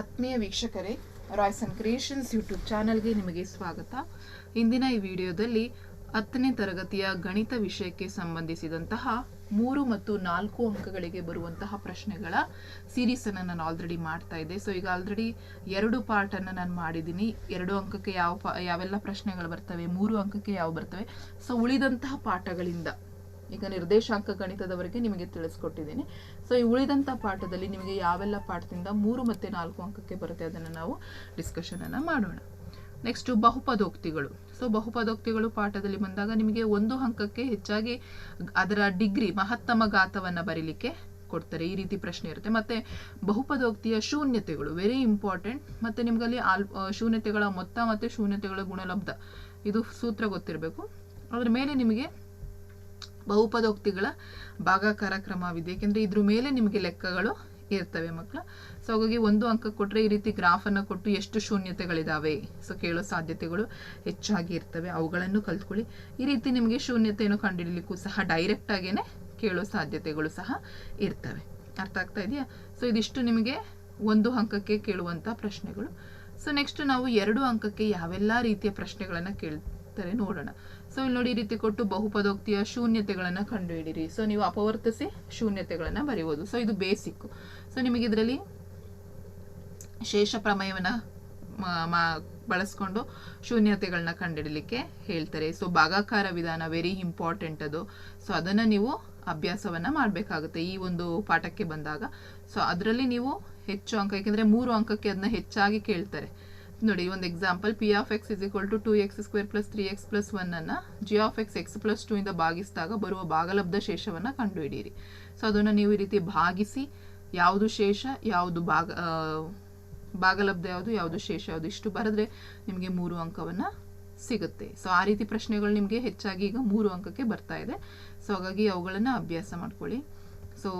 ಆತ್ಮೀಯ ವೀಕ್ಷಕರೇ Royce and creations YouTube ಚಾನಲ್ಗೆ ನಿಮಗೆ ಸ್ವಾಗತ. ಇಂದಿನ ಈ ವಿಡಿಯೋದಲ್ಲಿ ಹತ್ತನೇ ತರಗತಿಯ ಗಣಿತ ವಿಷಯಕ್ಕೆ ಸಂಬಂಧಿಸಿದಂತಹ ಮೂರು ಮತ್ತು ನಾಲ್ಕು ಅಂಕಗಳಿಗೆ ಬರುವಂತಹ ಪ್ರಶ್ನೆಗಳ ಸೀರೀಸನ್ನು ನಾನು ಆಲ್ರೆಡಿ ಮಾಡ್ತಾ ಇದ್ದೆ. ಸೊ ಈಗ ಆಲ್ರೆಡಿ ಎರಡು ಪಾರ್ಟನ್ನು ನಾನು ಮಾಡಿದ್ದೀನಿ. ಎರಡು ಅಂಕಕ್ಕೆ ಯಾವ ಯಾವೆಲ್ಲ ಪ್ರಶ್ನೆಗಳು ಬರ್ತವೆ, ಮೂರು ಅಂಕಕ್ಕೆ ಯಾವ ಬರ್ತವೆ. ಸೊ ಉಳಿದಂತಹ ಪಾಠಗಳಿಂದ ಈಗ ನಿರ್ದೇಶಾಂಕ ಗಣಿತದವರೆಗೆ ನಿಮಗೆ ತಿಳಿಸ್ಕೊಟ್ಟಿದ್ದೀನಿ. ಸೊ ಈ ಉಳಿದಂಥ ಪಾಠದಲ್ಲಿ ನಿಮಗೆ ಯಾವೆಲ್ಲ ಪಾಠದಿಂದ ಮೂರು ಮತ್ತು ನಾಲ್ಕು ಅಂಕಕ್ಕೆ ಬರುತ್ತೆ ಅದನ್ನು ನಾವು ಡಿಸ್ಕಷನನ್ನು ಮಾಡೋಣ. ನೆಕ್ಸ್ಟು ಬಹುಪದೋಕ್ತಿಗಳು. ಸೊ ಬಹುಪದೋಕ್ತಿಗಳು ಪಾಠದಲ್ಲಿ ಬಂದಾಗ ನಿಮಗೆ ಒಂದು ಅಂಕಕ್ಕೆ ಹೆಚ್ಚಾಗಿ ಅದರ ಡಿಗ್ರಿ ಮಹತ್ತಮ ಘಾತವನ್ನು ಬರೀಲಿಕ್ಕೆ ಕೊಡ್ತಾರೆ. ಈ ರೀತಿ ಪ್ರಶ್ನೆ ಇರುತ್ತೆ. ಮತ್ತೆ, ಬಹುಪದೋಕ್ತಿಯ ಶೂನ್ಯತೆಗಳು ವೆರಿ ಇಂಪಾರ್ಟೆಂಟ್ ಮತ್ತೆ ನಿಮಗಲ್ಲಿ ಆಲ್ ಶೂನ್ಯತೆಗಳ ಮೊತ್ತ ಮತ್ತು ಶೂನ್ಯತೆಗಳ ಗುಣಲಬ್ಧ. ಇದು ಸೂತ್ರ ಗೊತ್ತಿರಬೇಕು. ಅದ್ರ ಮೇಲೆ ನಿಮಗೆ ಬಹುಪದೋಕ್ತಿಗಳ ಭಾಗಾಕಾರ ಕ್ರಮವಿದೆ. ಏಕೆಂದರೆ ಇದ್ರ ಮೇಲೆ ನಿಮಗೆ ಲೆಕ್ಕಗಳು ಇರ್ತವೆ ಮಕ್ಕಳು. ಸೊ ಹಾಗಾಗಿ ಒಂದು ಅಂಕ ಕೊಟ್ಟರೆ ಈ ರೀತಿ ಗ್ರಾಫನ್ನು ಕೊಟ್ಟು ಎಷ್ಟು ಶೂನ್ಯತೆಗಳಿದ್ದಾವೆ ಸೊ ಕೇಳೋ ಸಾಧ್ಯತೆಗಳು ಹೆಚ್ಚಾಗಿ ಇರ್ತವೆ. ಅವುಗಳನ್ನು ಕಲ್ತ್ಕೊಳ್ಳಿ. ಈ ರೀತಿ ನಿಮಗೆ ಶೂನ್ಯತೆಯನ್ನು ಕಂಡುಹಿಡಲಿಕ್ಕೂ ಸಹ ಡೈರೆಕ್ಟಾಗೇ ಕೇಳೋ ಸಾಧ್ಯತೆಗಳು ಸಹ ಇರ್ತವೆ. ಅರ್ಥ ಆಗ್ತಾ ಇದೆಯಾ? ಸೊ ಇದಿಷ್ಟು ನಿಮಗೆ ಒಂದು ಅಂಕಕ್ಕೆ ಕೇಳುವಂಥ ಪ್ರಶ್ನೆಗಳು. ಸೊ ನೆಕ್ಸ್ಟ್ ನಾವು ಎರಡು ಅಂಕಕ್ಕೆ ಯಾವೆಲ್ಲ ರೀತಿಯ ಪ್ರಶ್ನೆಗಳನ್ನು ಕೇಳ್ತಾರೆ ನೋಡೋಣ. ಸೊ ಇಲ್ಲಿ ನೋಡಿ ರೀತಿ ಕೊಟ್ಟು ಬಹುಪದೋಕ್ತಿಯ ಶೂನ್ಯತೆಗಳನ್ನು ಕಂಡುಹಿಡಿರಿ ಸೊ ನೀವು ಅಪವರ್ತಿಸಿ ಶೂನ್ಯತೆಗಳನ್ನು ಬರೆಯಬಹುದು ಸೊ ಇದು ಬೇಸಿಕ್ ಸೊ ನಿಮಗೆ ಇದರಲ್ಲಿ ಶೇಷ ಪ್ರಮೇಯವನ್ನು ಬಳಸ್ಕೊಂಡು ಶೂನ್ಯತೆಗಳನ್ನ ಕಂಡುಹಿಡಲಿಕ್ಕೆ ಹೇಳ್ತಾರೆ. ಸೊ ಭಾಗಾಕಾರ ವಿಧಾನ ವೆರಿ ಇಂಪಾರ್ಟೆಂಟ್ ಅದು. ಸೊ ಅದನ್ನು ನೀವು ಅಭ್ಯಾಸವನ್ನ ಮಾಡಬೇಕಾಗುತ್ತೆ. ಈ ಒಂದು ಪಾಠಕ್ಕೆ ಬಂದಾಗ. ಸೊ ಅದರಲ್ಲಿ ನೀವು ಹೆಚ್ಚು ಅಂಕ ಯಾಕೆಂದ್ರೆ ಮೂರು ಅಂಕಕ್ಕೆ ಅದನ್ನ ಹೆಚ್ಚಾಗಿ ಕೇಳ್ತಾರೆ. ನೋಡಿ, ಒಂದು example P of X is equal to two X square plus three X plus ಒನ್ನನ್ನು G of X X plus two ಇಂದ ಭಾಗಿಸಿದಾಗ ಬರುವ ಭಾಗಲಬ್ಧ ಶೇಷವನ್ನು ಕಂಡುಹಿಡಿಯಿರಿ. ಸೊ ಅದನ್ನು ನೀವು ಈ ರೀತಿ ಭಾಗಿಸಿ, ಯಾವುದು ಶೇಷ, ಯಾವುದು ಭಾಗ ಭಾಗಲಬ್ಧ ಯಾವುದು ಯಾವುದು ಶೇಷ ಯಾವುದು ಇಷ್ಟು ಬರೆದ್ರೆ ನಿಮಗೆ ಮೂರು ಅಂಕವನ್ನು ಸಿಗುತ್ತೆ. ಸೊ ಆ ರೀತಿ ಪ್ರಶ್ನೆಗಳು ನಿಮಗೆ ಹೆಚ್ಚಾಗಿ ಈಗ ಮೂರು ಅಂಕಕ್ಕೆ ಬರ್ತಾ ಇದೆ. ಸೊ ಹಾಗಾಗಿ ಅವುಗಳನ್ನು ಅಭ್ಯಾಸ ಮಾಡ್ಕೊಳ್ಳಿ. ಸೊ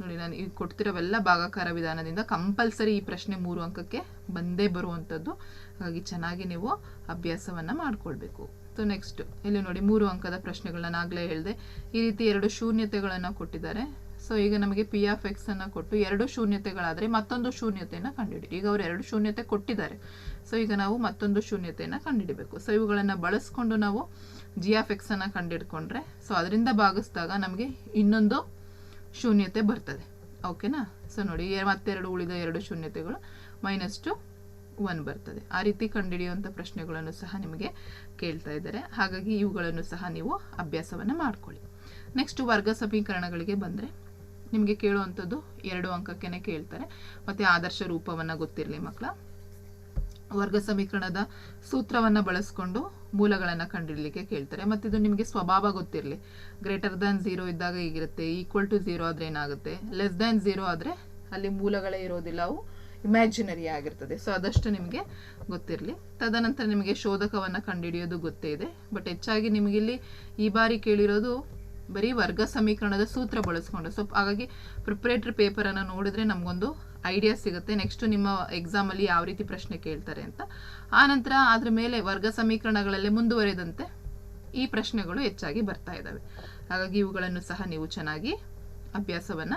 ನೋಡಿ, ನಾನು ಈಗ ಕೊಡ್ತಿರೋವೆಲ್ಲ ಭಾಗಾಕಾರ ವಿಧಾನದಿಂದ ಕಂಪಲ್ಸರಿ ಈ ಪ್ರಶ್ನೆ ಮೂರು ಅಂಕಕ್ಕೆ ಬಂದೇ ಬರುವಂಥದ್ದು. ಹಾಗಾಗಿ ಚೆನ್ನಾಗಿ ನೀವು ಅಭ್ಯಾಸವನ್ನು ಮಾಡಿಕೊಳ್ಬೇಕು. ಸೊ ನೆಕ್ಸ್ಟ್ ಇಲ್ಲಿ ನೋಡಿ, ಮೂರು ಅಂಕದ ಪ್ರಶ್ನೆಗಳನ್ನ ಆಗಲೇ ಹೇಳಿದೆ. ಈ ರೀತಿ ಎರಡು ಶೂನ್ಯತೆಗಳನ್ನು ಕೊಟ್ಟಿದ್ದಾರೆ. ಸೊ ಈಗ ನಮಗೆ ಪಿ ಆಫ್ ಎಕ್ಸ್ ಅನ್ನ ಕೊಟ್ಟು ಎರಡು ಶೂನ್ಯತೆಗಳಾದರೆ ಮತ್ತೊಂದು ಶೂನ್ಯತೆಯನ್ನು ಕಂಡುಹಿಡಿ. ಈಗ ಅವರು ಎರಡು ಶೂನ್ಯತೆ ಕೊಟ್ಟಿದ್ದಾರೆ. ಸೊ ಈಗ ನಾವು ಮತ್ತೊಂದು ಶೂನ್ಯತೆಯನ್ನು ಕಂಡುಹಿಡಬೇಕು. ಸೊ ಇವುಗಳನ್ನು ಬಳಸ್ಕೊಂಡು ನಾವು ಜಿ ಆಫ್ ಎಕ್ಸನ್ನು ಕಂಡುಹಿಡ್ಕೊಂಡ್ರೆ ಸೊ ಅದರಿಂದ ಭಾಗಿಸಿದಾಗ ನಮಗೆ ಇನ್ನೊಂದು ಶೂನ್ಯತೆ ಬರ್ತದೆ. ಓಕೆನಾ ಸೊ ನೋಡಿ ಮತ್ತೆರಡು ಉಳಿದ ಎರಡು ಶೂನ್ಯತೆಗಳು ಮೈನಸ್ ಟು ಒನ್ ಬರ್ತದೆ. ಆ ರೀತಿ ಕಂಡುಹಿಡಿಯುವಂಥ ಪ್ರಶ್ನೆಗಳನ್ನು ಸಹ ನಿಮಗೆ ಕೇಳ್ತಾ ಇದ್ದಾರೆ. ಹಾಗಾಗಿ ಇವುಗಳನ್ನು ಸಹ ನೀವು ಅಭ್ಯಾಸವನ್ನು ಮಾಡ್ಕೊಳ್ಳಿ. ನೆಕ್ಸ್ಟ್ ವರ್ಗ ಸಮೀಕರಣಗಳಿಗೆ ಬಂದರೆ ನಿಮಗೆ ಕೇಳುವಂಥದ್ದು ಎರಡು ಅಂಕಕ್ಕೇನೆ ಕೇಳ್ತಾರೆ. ಮತ್ತು ಆದರ್ಶ ರೂಪವನ್ನು ಗೊತ್ತಿರಲಿ ಮಕ್ಕಳ. ವರ್ಗ ಸಮೀಕರಣದ ಸೂತ್ರವನ್ನು ಬಳಸ್ಕೊಂಡು ಮೂಲಗಳನ್ನು ಕಂಡುಹಿಡಲಿಕ್ಕೆ ಕೇಳ್ತಾರೆ. ಮತ್ತು ಇದು ನಿಮಗೆ ಸ್ವಭಾವ ಗೊತ್ತಿರಲಿ. ಗ್ರೇಟರ್ ದ್ಯಾನ್ ಝೀರೋ ಇದ್ದಾಗ ಹೀಗಿರುತ್ತೆ. ಈಕ್ವಲ್ ಟು ಝೀರೋ ಆದರೆ ಏನಾಗುತ್ತೆ? ಲೆಸ್ ದ್ಯಾನ್ ಝೀರೋ ಆದರೆ ಅಲ್ಲಿ ಮೂಲಗಳೇ ಇರೋದಿಲ್ಲ. ಅವು ಇಮ್ಯಾಜಿನರಿ ಆಗಿರ್ತದೆ. ಸೊ ಅದಷ್ಟು ನಿಮಗೆ ಗೊತ್ತಿರಲಿ. ತದನಂತರ ನಿಮಗೆ ಶೋಧಕವನ್ನು ಕಂಡುಹಿಡಿಯೋದು ಗೊತ್ತೇ ಇದೆ. ಬಟ್ ಹೆಚ್ಚಾಗಿ ನಿಮಗೆ ಇಲ್ಲಿ ಈ ಬಾರಿ ಕೇಳಿರೋದು ಬರೀ ವರ್ಗ ಸಮೀಕರಣದ ಸೂತ್ರ ಬಳಸ್ಕೊಂಡು. ಸೊ ಹಾಗಾಗಿ ಪ್ರಿಪ್ರೇಟ್ರಿ ಪೇಪರನ್ನು ನೋಡಿದ್ರೆ ನಮಗೊಂದು ಐಡಿಯಾ ಸಿಗುತ್ತೆ. ನೆಕ್ಸ್ಟ್ ನಿಮ್ಮ ಎಕ್ಸಾಮಲ್ಲಿ ಯಾವ ರೀತಿ ಪ್ರಶ್ನೆ ಕೇಳ್ತಾರೆ ಅಂತ. ಆನಂತರ ನಂತರ ಅದ್ರ ಮೇಲೆ ವರ್ಗ ಸಮೀಕರಣಗಳಲ್ಲಿ ಮುಂದುವರೆದಂತೆ ಈ ಪ್ರಶ್ನೆಗಳು ಹೆಚ್ಚಾಗಿ ಬರ್ತಾ ಇದ್ದಾವೆ. ಹಾಗಾಗಿ ಇವುಗಳನ್ನು ಸಹ ನೀವು ಚೆನ್ನಾಗಿ ಅಭ್ಯಾಸವನ್ನ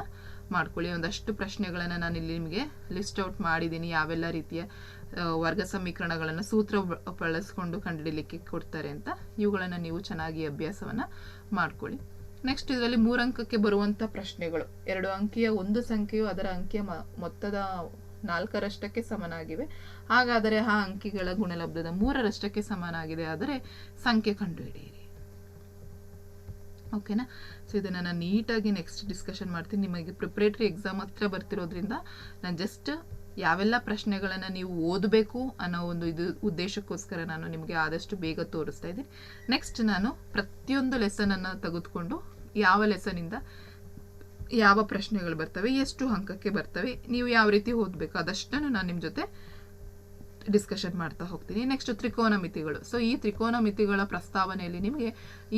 ಮಾಡ್ಕೊಳ್ಳಿ. ಒಂದಷ್ಟು ಪ್ರಶ್ನೆಗಳನ್ನು ನಾನು ಇಲ್ಲಿ ನಿಮಗೆ ಲಿಸ್ಟ್ ಔಟ್ ಮಾಡಿದ್ದೀನಿ. ಯಾವೆಲ್ಲ ರೀತಿಯ ವರ್ಗ ಸಮೀಕರಣಗಳನ್ನು ಸೂತ್ರ ಬಳಸ್ಕೊಂಡು ಕಂಡುಹಿಡಲಿಕ್ಕೆ ಕೊಡ್ತಾರೆ ಅಂತ ಇವುಗಳನ್ನು ನೀವು ಚೆನ್ನಾಗಿ ಅಭ್ಯಾಸವನ್ನು ಮಾಡ್ಕೊಳ್ಳಿ. ನೆಕ್ಸ್ಟ್ ಇದರಲ್ಲಿ ಮೂರಂಕಕ್ಕೆ ಬರುವಂತ ಪ್ರಶ್ನೆಗಳು. ಎರಡು ಅಂಕಿಯ ಒಂದು ಸಂಖ್ಯೆಯು ಅದರ ಅಂಕಿಯ ಮೊತ್ತದ ನಾಲ್ಕರಷ್ಟಕ್ಕೆ ಸಮನಾಗಿವೆ. ಹಾಗಾದರೆ ಆ ಅಂಕಿಗಳ ಗುಣಲಬ್ಧದ ಮೂರರಷ್ಟಕ್ಕೆ ಸಮನಾಗಿದೆ ಆದರೆ ಸಂಖ್ಯೆ ಕಂಡುಹಿಡಿಯಿರಿ. ಓಕೆನಾ ಸೊ ಇದನ್ನು ನಾನು ನೀಟಾಗಿ ನೆಕ್ಸ್ಟ್ ಡಿಸ್ಕಷನ್ ಮಾಡ್ತೀನಿ. ನಿಮಗೆ ಪ್ರಿಪ್ರೇಟ್ರಿ ಎಕ್ಸಾಮ್ ಹತ್ರ ಬರ್ತಿರೋದ್ರಿಂದ ನಾನು ಜಸ್ಟ್ ಯಾವೆಲ್ಲ ಪ್ರಶ್ನೆಗಳನ್ನು ನೀವು ಓದಬೇಕು ಅನ್ನೋ ಒಂದು ಇದು, ಉದ್ದೇಶಕ್ಕೋಸ್ಕರ ನಾನು ನಿಮಗೆ ಆದಷ್ಟು ಬೇಗ ತೋರಿಸ್ತಾ ಇದ್ದೀನಿ. ನೆಕ್ಸ್ಟ್ ನಾನು ಪ್ರತಿಯೊಂದು ಲೆಸನನ್ನು ತೆಗೆದುಕೊಂಡು ಯಾವ ಲೆಸನಿಂದ ಯಾವ ಪ್ರಶ್ನೆಗಳು ಬರ್ತವೆ, ಎಷ್ಟು ಅಂಕಕ್ಕೆ ಬರ್ತವೆ, ನೀವು ಯಾವ ರೀತಿ ಓದಬೇಕು, ಅದಷ್ಟನ್ನು ನಾನು ನಿಮ್ಮ ಜೊತೆ ಡಿಸ್ಕಷನ್ ಮಾಡ್ತಾ ಹೋಗ್ತೀನಿ. ನೆಕ್ಸ್ಟ್ ತ್ರಿಕೋನಮಿತಿಗಳು. ಸೊ ಈ ತ್ರಿಕೋನಮಿತಿಗಳ ಪ್ರಸ್ತಾವನೆಯಲ್ಲಿ ನಿಮಗೆ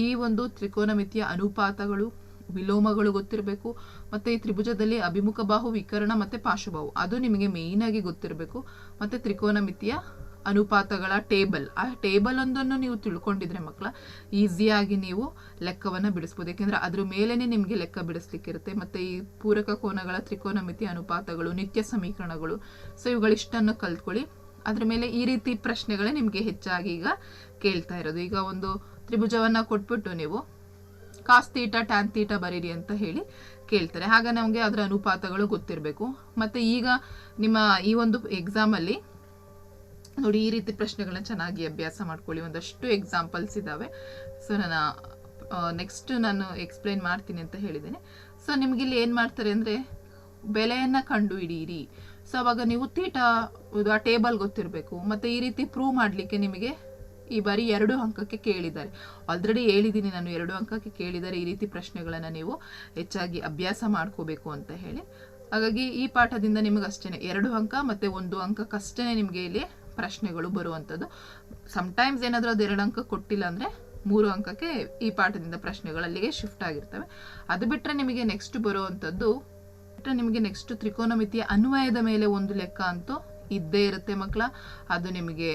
ಈ ಒಂದು ತ್ರಿಕೋನಮಿತಿಯ ಅನುಪಾತಗಳು, ವಿಲೋಮಗಳು ಗೊತ್ತಿರಬೇಕು, ಮತ್ತು ಈ ತ್ರಿಭುಜದಲ್ಲಿ ಅಭಿಮುಖ ಬಾಹು ವಿಕರಣ ಮತ್ತು ಪಾರ್ಶ್ವಬಾಹು ಅದು ನಿಮಗೆ ಮೇಯ್ನಾಗಿ ಗೊತ್ತಿರಬೇಕು. ಮತ್ತೆ ತ್ರಿಕೋನಮಿತಿಯ ಅನುಪಾತಗಳ ಟೇಬಲ್. ಆ ಟೇಬಲ್ ಒಂದನ್ನು ನೀವು ತಿಳ್ಕೊಂಡಿದ್ರೆ ಮಕ್ಕಳ, ಈಸಿಯಾಗಿ ನೀವು ಲೆಕ್ಕವನ್ನು ಬಿಡಿಸ್ಬೋದು. ಯಾಕೆಂದರೆ ಅದ್ರ ಮೇಲೇ ನಿಮಗೆ ಲೆಕ್ಕ ಬಿಡಿಸ್ಲಿಕ್ಕಿರುತ್ತೆ. ಮತ್ತು ಈ ಪೂರಕ ಕೋನಗಳ ತ್ರಿಕೋನಮಿತಿ ಅನುಪಾತಗಳು, ನಿತ್ಯ ಸಮೀಕರಣಗಳು. ಸೊ ಇವುಗಳಿಷ್ಟನ್ನು ಕಲ್ತ್ಕೊಳ್ಳಿ. ಅದ್ರ ಮೇಲೆ ಈ ರೀತಿ ಪ್ರಶ್ನೆಗಳೇ ನಿಮಗೆ ಹೆಚ್ಚಾಗಿ ಈಗ ಕೇಳ್ತಾ ಇರೋದು. ಈಗ ಒಂದು ತ್ರಿಭುಜವನ್ನು ಕೊಟ್ಬಿಟ್ಟು ನೀವು ಕಾಸ್ ತೀಟ ಟ್ಯಾನ್ ತೀಟ ಬರೀರಿ ಅಂತ ಹೇಳಿ ಕೇಳ್ತಾರೆ. ಹಾಗೆ ನಮಗೆ ಅದರ ಅನುಪಾತಗಳು ಗೊತ್ತಿರಬೇಕು. ಮತ್ತು ಈಗ ನಿಮ್ಮ ಈ ಒಂದು ಎಕ್ಸಾಮಲ್ಲಿ ನೋಡಿ, ಈ ರೀತಿ ಪ್ರಶ್ನೆಗಳನ್ನ ಚೆನ್ನಾಗಿ ಅಭ್ಯಾಸ ಮಾಡ್ಕೊಳ್ಳಿ. ಒಂದಷ್ಟು ಎಕ್ಸಾಂಪಲ್ಸ್ ಇದ್ದಾವೆ ಸೊ ನಾನು ನೆಕ್ಸ್ಟ್ ನಾನು ಎಕ್ಸ್ಪ್ಲೈನ್ ಮಾಡ್ತೀನಿ ಅಂತ ಹೇಳಿದ್ದೀನಿ. ಸೊ ನಿಮ್ಗೆ ಇಲ್ಲಿ ಏನು ಮಾಡ್ತಾರೆ ಅಂದರೆ, ಬೆಲೆಯನ್ನು ಕಂಡು ಹಿಡೀರಿ ಸೊ ಅವಾಗ ನೀವು ತೀಟ ಇದು ಆ ಟೇಬಲ್ ಗೊತ್ತಿರಬೇಕು. ಮತ್ತು ಈ ರೀತಿ ಪ್ರೂವ್ ಮಾಡಲಿಕ್ಕೆ ನಿಮಗೆ ಈ ಬಾರಿ ಎರಡು ಅಂಕಕ್ಕೆ ಕೇಳಿದ್ದಾರೆ. ಆಲ್ರೆಡಿ ಹೇಳಿದ್ದೀನಿ, ನಾನು ಎರಡು ಅಂಕಕ್ಕೆ ಕೇಳಿದ್ದಾರೆ ಈ ರೀತಿ ಪ್ರಶ್ನೆಗಳನ್ನು ನೀವು ಹೆಚ್ಚಾಗಿ ಅಭ್ಯಾಸ ಮಾಡ್ಕೋಬೇಕು ಅಂತ ಹೇಳಿ. ಹಾಗಾಗಿ ಈ ಪಾಠದಿಂದ ನಿಮಗೆ ಅಷ್ಟೇ ಎರಡು ಅಂಕ ಮತ್ತು ಒಂದು ಅಂಕಕ್ಕಷ್ಟೇ ನಿಮಗೆ ಇಲ್ಲಿ ಪ್ರಶ್ನೆಗಳು ಬರುವಂಥದ್ದು. ಸಮ್ಟೈಮ್ಸ್ ಏನಾದರೂ ಅದು ಎರಡು ಅಂಕ ಕೊಟ್ಟಿಲ್ಲ ಅಂದರೆ ಮೂರು ಅಂಕಕ್ಕೆ ಈ ಪಾಠದಿಂದ ಪ್ರಶ್ನೆಗಳು ಅಲ್ಲಿಗೆ ಶಿಫ್ಟ್ ಆಗಿರ್ತವೆ. ಅದು ಬಿಟ್ಟರೆ ನಿಮಗೆ ನೆಕ್ಸ್ಟ್ ಬರುವಂಥದ್ದು ಬಿಟ್ಟರೆ ನಿಮಗೆ ನೆಕ್ಸ್ಟ್ ತ್ರಿಕೋನಮಿತಿಯ ಅನ್ವಯದ ಮೇಲೆ ಒಂದು ಲೆಕ್ಕ ಅಂತೂ ಇದ್ದೇ ಇರುತ್ತೆ ಮಕ್ಕಳ. ಅದು ನಿಮಗೆ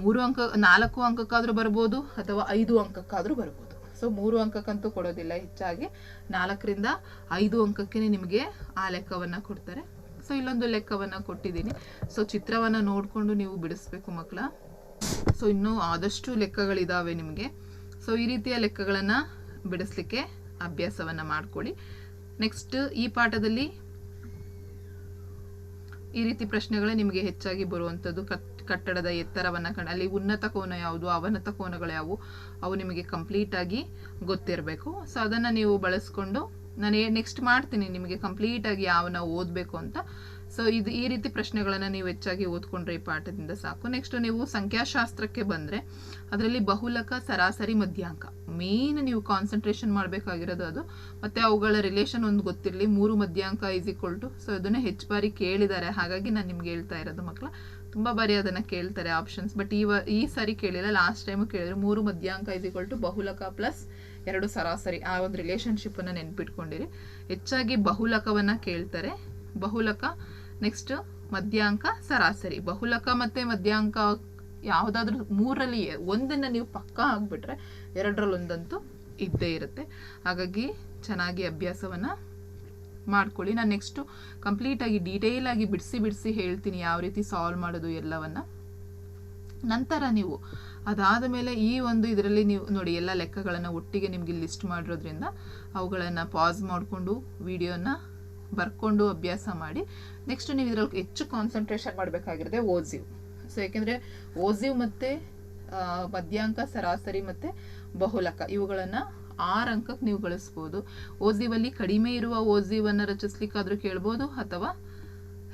ಮೂರು ಅಂಕ, ನಾಲ್ಕು ಅಂಕಕ್ಕಾದರೂ ಬರ್ಬೋದು ಅಥವಾ ಐದು ಅಂಕಕ್ಕಾದರೂ ಬರ್ಬೋದು. ಸೊ ಮೂರು ಅಂಕಕ್ಕಂತೂ ಕೊಡೋದಿಲ್ಲ ಹೆಚ್ಚಾಗಿ. ನಾಲ್ಕರಿಂದ ಐದು ಅಂಕಕ್ಕೆ ನಿಮಗೆ ಆ ಲೆಕ್ಕವನ್ನು ಕೊಡ್ತಾರೆ. ಸೊ ಇಲ್ಲೊಂದು ಲೆಕ್ಕವನ್ನ ಕೊಟ್ಟಿದ್ದೀನಿ. ಸೊ ಚಿತ್ರವನ್ನ ನೋಡಿಕೊಂಡು ನೀವು ಬಿಡಿಸ್ಬೇಕು ಮಕ್ಕಳ. ಸೊ ಇನ್ನೂ ಆದಷ್ಟು ಲೆಕ್ಕಗಳಿದ್ದಾವೆ ನಿಮಗೆ. ಸೊ ಈ ರೀತಿಯ ಲೆಕ್ಕಗಳನ್ನು ಬಿಡಿಸ್ಲಿಕ್ಕೆ ಅಭ್ಯಾಸವನ್ನ ಮಾಡಿಕೊಳ್ಳಿ. ನೆಕ್ಸ್ಟ್ ಈ ಪಾಠದಲ್ಲಿ ಈ ರೀತಿ ಪ್ರಶ್ನೆಗಳೇ ನಿಮಗೆ ಹೆಚ್ಚಾಗಿ ಬರುವಂಥದ್ದು. ಕಟ್, ಕಟ್ಟಡದ ಎತ್ತರವನ್ನು ಕಂಡು, ಅಲ್ಲಿ ಉನ್ನತ ಕೋನ ಯಾವುದು, ಅವನತ ಕೋನಗಳು ಯಾವುವು, ಅವು ನಿಮಗೆ ಕಂಪ್ಲೀಟ್ ಆಗಿ ಗೊತ್ತಿರಬೇಕು. ಸೊ ಅದನ್ನು ನೀವು ಬಳಸ್ಕೊಂಡು ನಾನು ನೆಕ್ಸ್ಟ್ ಮಾಡ್ತೀನಿ ನಿಮಗೆ ಕಂಪ್ಲೀಟ್ ಆಗಿ ನಾವು ಓದಬೇಕು ಅಂತ. ಸೊ ಇದು ಈ ರೀತಿ ಪ್ರಶ್ನೆಗಳನ್ನು ನೀವು ಹೆಚ್ಚಾಗಿ ಓದ್ಕೊಂಡ್ರೆ ಈ ಪಾಠದಿಂದ ಸಾಕು. ನೆಕ್ಸ್ಟ್ ನೀವು ಸಂಖ್ಯಾಶಾಸ್ತ್ರಕ್ಕೆ ಬಂದರೆ ಅದರಲ್ಲಿ ಬಹುಲಕ, ಸರಾಸರಿ, ಮಧ್ಯಾಂಕ. ಮೇನ್ ನೀವು ಕಾನ್ಸಂಟ್ರೇಷನ್ ಮಾಡಬೇಕಾಗಿರೋದು ಅದು. ಮತ್ತೆ ಅವುಗಳ ರಿಲೇಷನ್ ಒಂದು ಗೊತ್ತಿರಲಿ. ಮೂರು ಮಧ್ಯಾಂಕ ಈಸ್ ಈಕ್ವಲ್ ಟು ಸೊ ಅದನ್ನು ಹೆಚ್ಚು ಬಾರಿ ಕೇಳಿದ್ದಾರೆ ಹಾಗಾಗಿ ನಾನು ನಿಮ್ಗೆ ಹೇಳ್ತಾ ಇರೋದು ಮಕ್ಕಳ ತುಂಬ ಬಾರಿ ಅದನ್ನು ಕೇಳ್ತಾರೆ ಆಪ್ಷನ್ಸ್ ಬಟ್ ಈ ಈ ಸಾರಿ ಕೇಳಿಲ್ಲ ಲಾಸ್ಟ್ ಟೈಮು ಕೇಳಿದ್ರು ಮೂರು ಮಧ್ಯಾಂಕ ಈಸ್ ಈಕ್ವಲ್ ಟು ಬಹುಲಕ ಪ್ಲಸ್ ಎರಡು ಸರಾಸರಿ ಆ ಒಂದು ರಿಲೇಷನ್ಶಿಪ್ಪನ್ನು ನೆನ್ಪಿಟ್ಕೊಂಡಿರಿ. ಹೆಚ್ಚಾಗಿ ಬಹುಲಕವನ್ನು ಕೇಳ್ತಾರೆ. ಬಹುಲಕ ನೆಕ್ಸ್ಟ್ ಮಧ್ಯಾಂಕ ಸರಾಸರಿ. ಬಹುಲಕ ಮತ್ತೆ ಮಧ್ಯಾಂಕ ಯಾವುದಾದ್ರೂ ಮೂರಲ್ಲಿ ಒಂದನ್ನು ನೀವು ಪಕ್ಕ ಆಗಿಬಿಟ್ರೆ ಎರಡರಲ್ಲಿ ಒಂದಂತೂ ಇದ್ದೇ ಇರುತ್ತೆ. ಹಾಗಾಗಿ ಚೆನ್ನಾಗಿ ಅಭ್ಯಾಸವನ್ನು ಮಾಡ್ಕೊಳ್ಳಿ. ನಾನು ನೆಕ್ಸ್ಟು ಕಂಪ್ಲೀಟಾಗಿ ಡೀಟೇಲ್ ಆಗಿ ಬಿಡಿಸಿ ಬಿಡಿಸಿ ಹೇಳ್ತೀನಿ ಯಾವ ರೀತಿ ಸಾಲ್ವ್ ಮಾಡೋದು ಎಲ್ಲವನ್ನ. ನಂತರ ನೀವು ಅದಾದ ಮೇಲೆ ಈ ಒಂದು ಇದರಲ್ಲಿ ನೀವು ನೋಡಿ ಎಲ್ಲ ಲೆಕ್ಕಗಳನ್ನು ಒಟ್ಟಿಗೆ ನಿಮಗೆ ಲಿಸ್ಟ್ ಮಾಡಿರೋದ್ರಿಂದ ಅವುಗಳನ್ನು ಪಾಸ್ ಮಾಡಿಕೊಂಡು ವಿಡಿಯೋನ ಬರ್ಕೊಂಡು ಅಭ್ಯಾಸ ಮಾಡಿ ನೆಕ್ಸ್ಟ್ ನೀವು ಇದರಲ್ಲಿ ಹೆಚ್ಚು ಕಾನ್ಸಂಟ್ರೇಷನ್ ಮಾಡಬೇಕಾಗಿರೋದೆ ಓಜಿವ್ ಸೊ ಯಾಕೆಂದರೆ ಓಜಿವ್ ಮತ್ತು ಮಧ್ಯಾಂಕ, ಸರಾಸರಿ ಮತ್ತು ಬಹುಲಕ ಇವುಗಳನ್ನು ಆರು ಅಂಕಕ್ಕೆ ನೀವು ಗಳಿಸ್ಬೋದು. ಓಜಿವಲ್ಲಿ ಕಡಿಮೆ ಇರುವ ಓಜಿವನ್ನು ರಚಿಸ್ಲಿಕ್ಕಾದರೂ ಕೇಳ್ಬೋದು ಅಥವಾ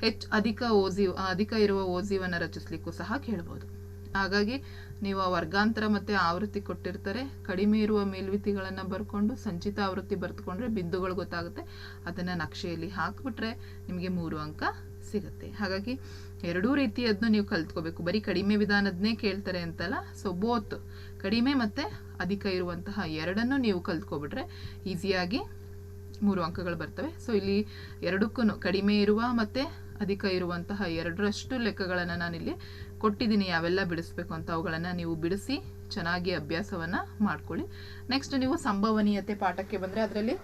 ಹೆಚ್ಚು ಅಧಿಕ ಓಜಿವ್ ಅಧಿಕ ಇರುವ ಓಜಿವನ್ನು ರಚಿಸ್ಲಿಕ್ಕೂ ಸಹ ಕೇಳ್ಬೋದು. ಹಾಗಾಗಿ ನೀವು ವರ್ಗಾಂತರ ಮತ್ತೆ ಆವೃತ್ತಿ ಕೊಟ್ಟಿರ್ತಾರೆ. ಕಡಿಮೆ ಇರುವ ಮೇಲ್ವಿತಿಗಳನ್ನು ಬರ್ಕೊಂಡು ಸಂಚಿತ ಆವೃತ್ತಿ ಬರೆದುಕೊಂಡ್ರೆ ಬಿಂದುಗಳು ಗೊತ್ತಾಗುತ್ತೆ. ಅದನ್ನು ನಕ್ಷೆಯಲ್ಲಿ ಹಾಕಿಬಿಟ್ರೆ ನಿಮಗೆ ಮೂರು ಅಂಕ ಸಿಗುತ್ತೆ. ಹಾಗಾಗಿ ಎರಡೂ ರೀತಿಯದನ್ನು ನೀವು ಕಲ್ತ್ಕೋಬೇಕು. ಬರೀ ಕಡಿಮೆ ವಿಧಾನದನ್ನೇ ಕೇಳ್ತಾರೆ ಅಂತಲ್ಲ. ಸೊ ಬೋತ್ ಕಡಿಮೆ ಮತ್ತೆ ಅಧಿಕ ಇರುವಂತಹ ಎರಡನ್ನು ನೀವು ಕಲ್ತ್ಕೊಬಿಟ್ರೆ ಈಸಿಯಾಗಿ ಮೂರು ಅಂಕಗಳು ಬರ್ತವೆ. ಸೊ ಇಲ್ಲಿ ಎರಡಕ್ಕೂ ಕಡಿಮೆ ಇರುವ ಮತ್ತೆ ಅಧಿಕ ಇರುವಂತಹ ಎರಡರಷ್ಟು ಲೆಕ್ಕಗಳನ್ನು ನಾನಿಲ್ಲಿ ಕೊಟ್ಟಿದ್ದೀನಿ ಯಾವೆಲ್ಲ ಬಿಡಿಸ್ಬೇಕು ಅಂತ ಅವುಗಳನ್ನು ನೀವು ಬಿಡಿಸಿ ಚೆನ್ನಾಗಿ ಅಭ್ಯಾಸವನ್ನು ಮಾಡ್ಕೊಳ್ಳಿ. ನೆಕ್ಸ್ಟ್ ನೀವು ಸಂಭವನೀಯತೆ ಪಾಠಕ್ಕೆ ಬಂದರೆ ಅದರಲ್ಲಿ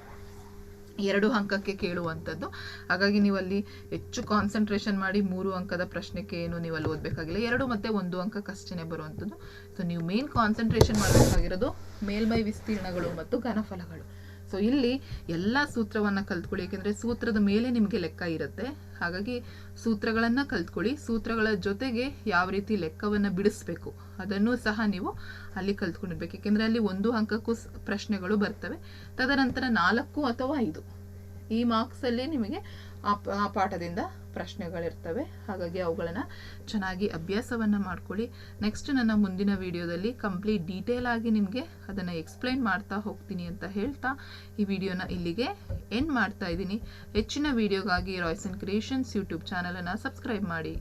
ಎರಡು ಅಂಕಕ್ಕೆ ಕೇಳುವಂಥದ್ದು. ಹಾಗಾಗಿ ನೀವು ಅಲ್ಲಿ ಹೆಚ್ಚು ಕಾನ್ಸಂಟ್ರೇಷನ್ ಮಾಡಿ ಮೂರು ಅಂಕದ ಪ್ರಶ್ನೆಗೆ ಏನು ನೀವು ಅಲ್ಲಿ ಓದಬೇಕಾಗಿಲ್ಲ. ಎರಡು ಮತ್ತೆ ಒಂದು ಅಂಕಕ್ಕಷ್ಟೇ ಬರುವಂಥದ್ದು. ಸೊ ನೀವು ಮೇನ್ ಕಾನ್ಸಂಟ್ರೇಷನ್ ಮಾಡಬೇಕಾಗಿರೋದು ಮೇಲ್ಮೈ ವಿಸ್ತೀರ್ಣಗಳು ಮತ್ತು ಘನಫಲಗಳು. ಸೊ ಇಲ್ಲಿ ಎಲ್ಲ ಸೂತ್ರವನ್ನು ಕಲ್ತ್ಕೊಳ್ಳಿ, ಯಾಕೆಂದರೆ ಸೂತ್ರದ ಮೇಲೆ ನಿಮಗೆ ಲೆಕ್ಕ ಇರುತ್ತೆ. ಹಾಗಾಗಿ ಸೂತ್ರಗಳನ್ನು ಕಲ್ತ್ಕೊಳ್ಳಿ. ಸೂತ್ರಗಳ ಜೊತೆಗೆ ಯಾವ ರೀತಿ ಲೆಕ್ಕವನ್ನು ಬಿಡಿಸ್ಬೇಕು, ಅದನ್ನು ಸಹ ನೀವು ಅಲ್ಲಿ ಕಲ್ತ್ಕೊಂಡಿರ್ಬೇಕು. ಯಾಕೆಂದರೆ ಅಲ್ಲಿ ಒಂದು ಅಂಕಕ್ಕೂ ಪ್ರಶ್ನೆಗಳು ಬರ್ತವೆ. ತದನಂತರ ನಾಲ್ಕು ಅಥವಾ ಐದು. ಈ ಮಾರ್ಕ್ಸಲ್ಲಿ ನಿಮಗೆ ಆ ಪಾಠದಿಂದ ಪ್ರಶ್ನೆಗಳಿರ್ತವೆ. ಹಾಗಾಗಿ ಅವುಗಳನ್ನು ಚೆನ್ನಾಗಿ ಅಭ್ಯಾಸವನ್ನು ಮಾಡ್ಕೊಳ್ಳಿ. ನೆಕ್ಸ್ಟ್ ನನ್ನ ಮುಂದಿನ ವಿಡಿಯೋದಲ್ಲಿ ಕಂಪ್ಲೀಟ್ ಡೀಟೇಲ್ ಆಗಿ ನಿಮಗೆ ಅದನ್ನು ಎಕ್ಸ್ಪ್ಲೈನ್ ಮಾಡ್ತಾ ಹೋಗ್ತೀನಿ ಅಂತ ಹೇಳ್ತಾ ಈ ವಿಡಿಯೋನ ಇಲ್ಲಿಗೆ ಎಂಡ್ ಮಾಡ್ತಾ ಇದ್ದೀನಿ. ಹೆಚ್ಚಿನ ವಿಡಿಯೋಗಾಗಿ ರಾಯ್ಸ್ ಅಂಡ್ ಕ್ರಿಯೇಷನ್ಸ್ ಯೂಟ್ಯೂಬ್ ಚಾನಲನ್ನು ಸಬ್ಸ್ಕ್ರೈಬ್ ಮಾಡಿ.